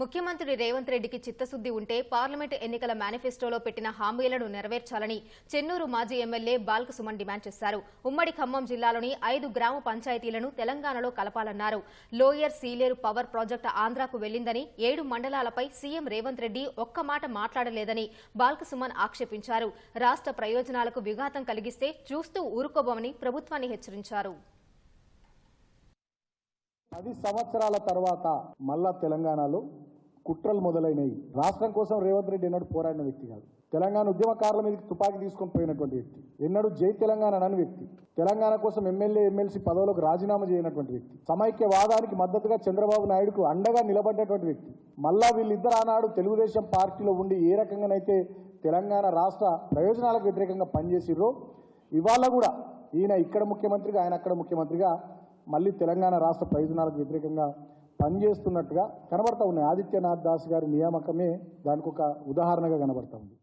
ముఖ్యమంత్రి రేవంత్ రెడ్డికి చిత్తశుద్ది ఉంటే పార్లమెంట్ ఎన్నికల మేనిఫెస్టోలో పెట్టిన హామీలను నెరవేర్చాలని చెన్నూరు మాజీ ఎమ్మెల్యే బాల్క సుమన్ డిమాండ్ చేశారు. ఉమ్మడి ఖమ్మం జిల్లాలోని ఐదు గ్రామ పంచాయతీలను తెలంగాణలో కలపాలన్నారు. లోయర్ సీలేరు పవర్ ప్రాజెక్టు ఆంధ్రాకు వెళ్ళిందని ఏడు మండలాలపై సీఎం రేవంత్ రెడ్డి ఒక్క మాట మాట్లాడలేదని బాల్క సుమన్ ఆక్షేపించారు. రాష్ట్ర ప్రయోజనాలకు విఘాతం కలిగిస్తే చూస్తూ ఊరుకోబోమని ప్రభుత్వాన్ని హెచ్చరించారు. పది సంవత్సరాల తర్వాత మళ్ళా తెలంగాణలో కుట్రలు మొదలైనవి. రాష్ట్రం కోసం రేవంత్ రెడ్డి ఎన్నడూ పోరాడిన వ్యక్తి కాదు. తెలంగాణ ఉద్యమకారుల మీదకి తుపాకీ తీసుకొని పోయినటువంటి వ్యక్తి. ఎన్నడూ జై తెలంగాణ అనని వ్యక్తి. తెలంగాణ కోసం ఎమ్మెల్యే ఎమ్మెల్సీ పదవులకు రాజీనామా చేయనటువంటి వ్యక్తి. సమైక్యవాదానికి మద్దతుగా చంద్రబాబు నాయుడుకు అండగా నిలబడ్డటువంటి వ్యక్తి. మళ్ళా వీళ్ళిద్దరు ఆనాడు తెలుగుదేశం పార్టీలో ఉండి ఏ రకంగానైతే తెలంగాణ రాష్ట్ర ప్రయోజనాలకు వ్యతిరేకంగా పనిచేసిర్రో ఇవాళ కూడా ఈయన ఇక్కడ ముఖ్యమంత్రిగా ఆయన అక్కడ ముఖ్యమంత్రిగా మళ్ళీ తెలంగాణ రాష్ట్ర ప్రయోజనాలకు వ్యతిరేకంగా పనిచేస్తున్నట్టుగా కనబడతా ఉన్నాయి. ఆదిత్యనాథ్ దాస్ గారి నియామకమే దానికి ఒక ఉదాహరణగా కనబడతా ఉంది.